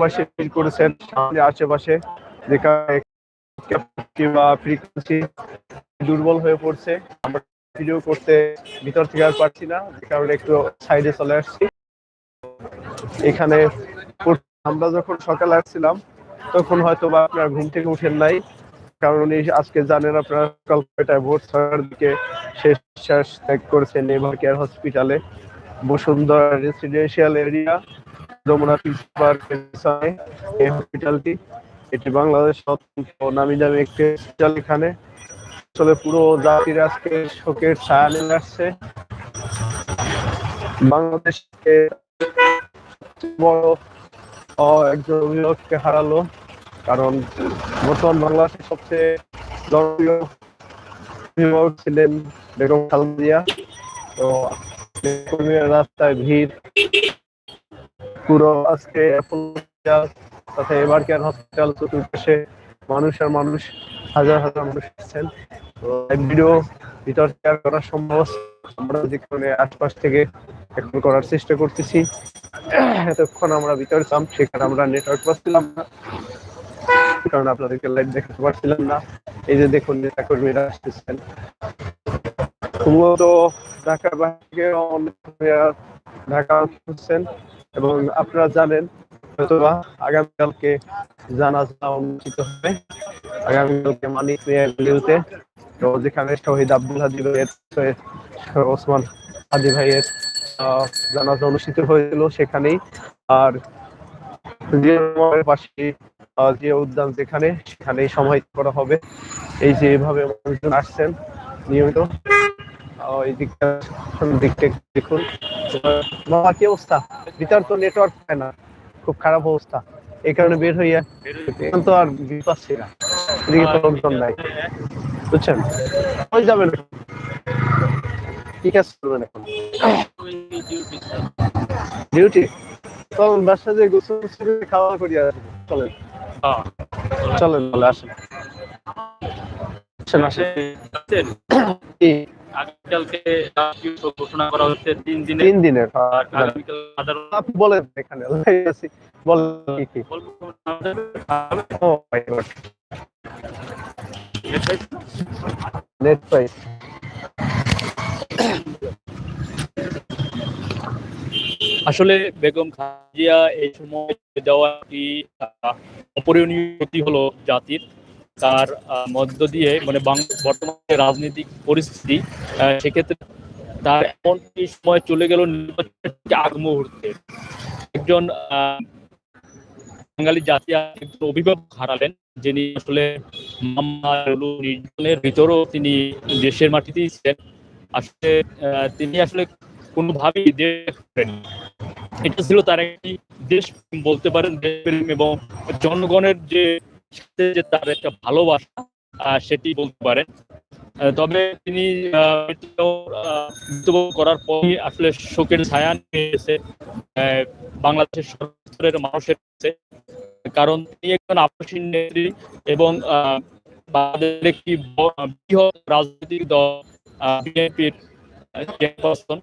পাশে করেছেন, সামনে আশেপাশে যেখানে বা ফ্রিকোয়েন্সি দুর্বল হয়ে পড়ছে, আমরা ভিডিও করতে ভিতর থেকে আর পারছি না, যে কারণে একটু সাইডে চলে আসছি। এখানে আমরা যখন সকালে আসছিলাম, তখন হয়তো বা আপনার ঘুম থেকে উঠেন নাই, কারণ উনি আজকে জানেন আপনার সকাল কয়টায় ভোর দিকে শেষ ত্যাগ করেছেন এভার কেয়ার হসপিটালে। Bashundhara residential area Jamuna field পার্কের পিছনে এই হসপিটালটি এটি বাংলাদেশ অত্যন্ত নামি দামি একটি হসপিটাল এখানে। আসলে পুরো জাতির আজকে শোকের ছায়া নেমে আসছে। বাংলাদেশকে বড় একজন অভিভাবককে হারালো, কারণ বর্তমান বাংলাদেশের সবচেয়ে জনপ্রিয় অভিভাবক ছিলেন বেগম খালেদা তো রাস্তায় ভিড় পুরো আজকে তথা এবার কেয়ার হসপিটাল চতুর্পাশে মানুষ আর মানুষ, হাজার হাজার মানুষ এসেছেন তো ভিডিও ভিতর শেয়ার করা সম্ভব আমরা যেখানে আশপাশ থেকে এখন করার চেষ্টা করতেছি। এতক্ষণ আমরা ভিতরে ছিলাম, সেখানে আমরা নেটওয়ার্ক পাচ্ছিলাম না। কারণ আপনাদেরকে লাইভ দেখাতে পারছিলাম না। এই যে দেখুন, নেতা কর্মীরা আসতেছেন। মূলত ঢাকার বাইরে ঢাকা হচ্ছেন এবং আপনারা জানেন, হয়তোবা আগামীকালকে জানাজা অনুষ্ঠিত হবে। আগামীকালকে মানিক মিয়াগুলিতে তো যেখানে শহীদ আব্দুল হাদি ভাইয়ের ওসমান হাদি ভাইয়ের জানাজা অনুষ্ঠিত হয়েছিল সেখানেই। আর পাশে যে উদ্যান যেখানে, সেখানেই সমাহিত করা হবে। এই যে এভাবে মানুষজন আসছেন, নিয়মিত। এই দিকটা দিকটা দেখুন। বাবা কি অবস্থা? ভিতর তো নেটওয়ার্ক পায় না। খুব খারাপ অবস্থা। এই কারণে বের হইয়া এখন তো আর ভিউ পাচ্ছি না। এদিকে লোকজন নাই। বুঝছেন? ওই যাবেন। কি কাজ করবেন এখন। ডিউটি চলেন বাসা যে গোসল করে খাওয়া করিয়া আসব। চলেন। চলেন তাহলে আসেন। আসেন আসেন? আগামীকালকে রাষ্ট্রীয় শোক ঘোষণা করা হচ্ছে তিন দিনে তিন দিনের আগামীকাল সাধারণ আপনি বলেন এখানে বলেন কি কি নেট আসলে বেগম খাজিয়া এই সময় দেওয়া একটি অপরিণীয় ক্ষতি হলো জাতির। তার মধ্য দিয়ে মানে বর্তমানে রাজনৈতিক পরিস্থিতি সেক্ষেত্রে তার এমন সময় চলে গেল নির্বাচনের আগ মুহূর্তে? একজন বাঙালি জাতি অভিভাবক হারালেন, যিনি আসলে নির্যাতনের ভিতরেও তিনি দেশের মাটিতেই ছিলেন। আসলে তিনি আসলে কোনোভাবেই দেশ এটা ছিল তার একটি দেশ বলতে পারেন দেশপ্রেম এবং জনগণের যে যে তার একটা ভালোবাসা সেটি বলতে পারেন। তবে তিনি করার পরই আসলে শোকের ছায়া নিয়ে এসে আহ, বাংলাদেশের সর্বস্তরের মানুষের কাছে। কারণ তিনি একজন আপসীন নেত্রী এবং একটি বৃহৎ রাজনৈতিক দল বিএনপির চেয়ারপারসন।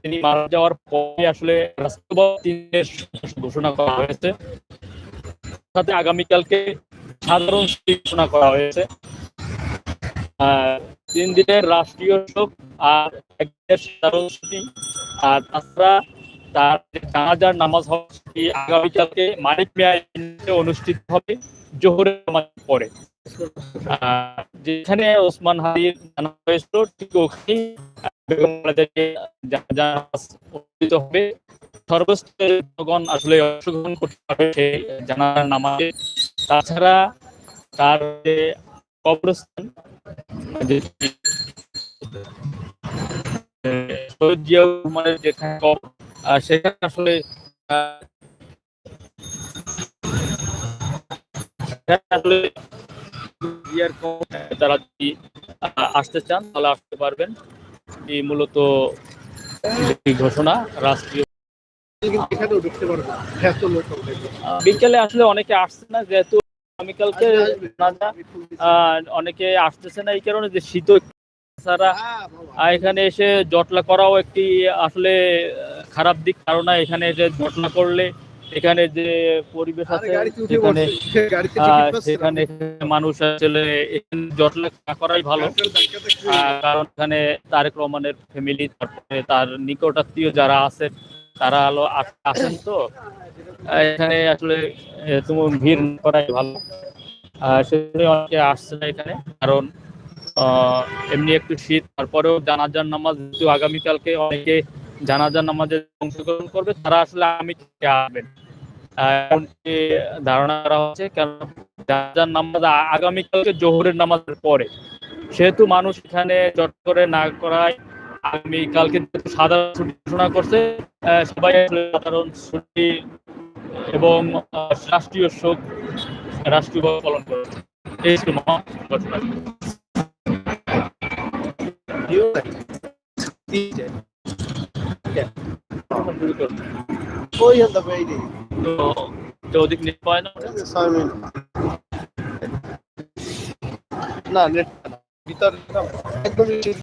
তিনি মারা যাওয়ার পরে আসলে রাষ্ট্রপতি ঘোষণা করা হয়েছে। সাথে আগামীকালকে সাধারণ ঘোষণা করা হয়েছে। তিন দিনের রাষ্ট্রীয় শোক আর একদিনের সাধারণ ছুটি আর তাছাড়া তার জানাজার নামাজ হবে সেটি আগামীকালকে মানিক মিয়া অনুষ্ঠিত হবে জোহরের নামাজের পরে। যেখানে ওসমান হাদির জানা হয়েছিল, ঠিক ওখানেই বেগম নামাজ হবে। সর্বস্তরের জনগণ আসলে অংশগ্রহণ করতে পারবে সেই জানাজার নামাজে তাছাড়া তার যে কবরস্থান যেখানে সেখানে আসলে আসলে তারা যদি আসতে চান তাহলে আসতে পারবেন। এই মূলত ঘোষণা, রাষ্ট্রীয় বিকেলে আসলে অনেকে আসছে না যেহেতু আগামীকালকে আহ, অনেকে আসতেছে না এই কারণে যে শীত ছাড়া। আহ, এখানে এসে জটলা করাও একটি আসলে খারাপ দিক কারণ এখানে এসে জটলা করলে এখানে যে পরিবেশ আছে সেখানে সেখানে মানুষ আসলে এখানে জটলা না করাই ভালো। কারণ এখানে তারেক রহমানের ফ্যামিলি তারপরে তার নিকট আত্মীয় যারা আছেন তারা আস- আসেন তো। এখানে আসলে তুমি ভিড় করাই ভালো। আহ, সেজন্য অনেকে আসছে না এখানে কারণ এমনি একটু শীত তারপরেও জানাজার নামাজ যেহেতু আগামীকালকে অনেকে জানাজার নামাজে অংশগ্রহণ করবে তারা আসলে আমি আসবেন। ধারণা করা হচ্ছে কারণ জানাজার নামাজ আগামীকালকে জোহরের নামাজের পরে। সেহেতু মানুষ এখানে জট করে না করায় আমি কালকে সাধারণ ছুটি ঘোষণা করছে সবাই সাধারণ ছুটি এবং রাষ্ট্রীয় শোক রাষ্ট্রীয়ভাবে পালন করে এই না?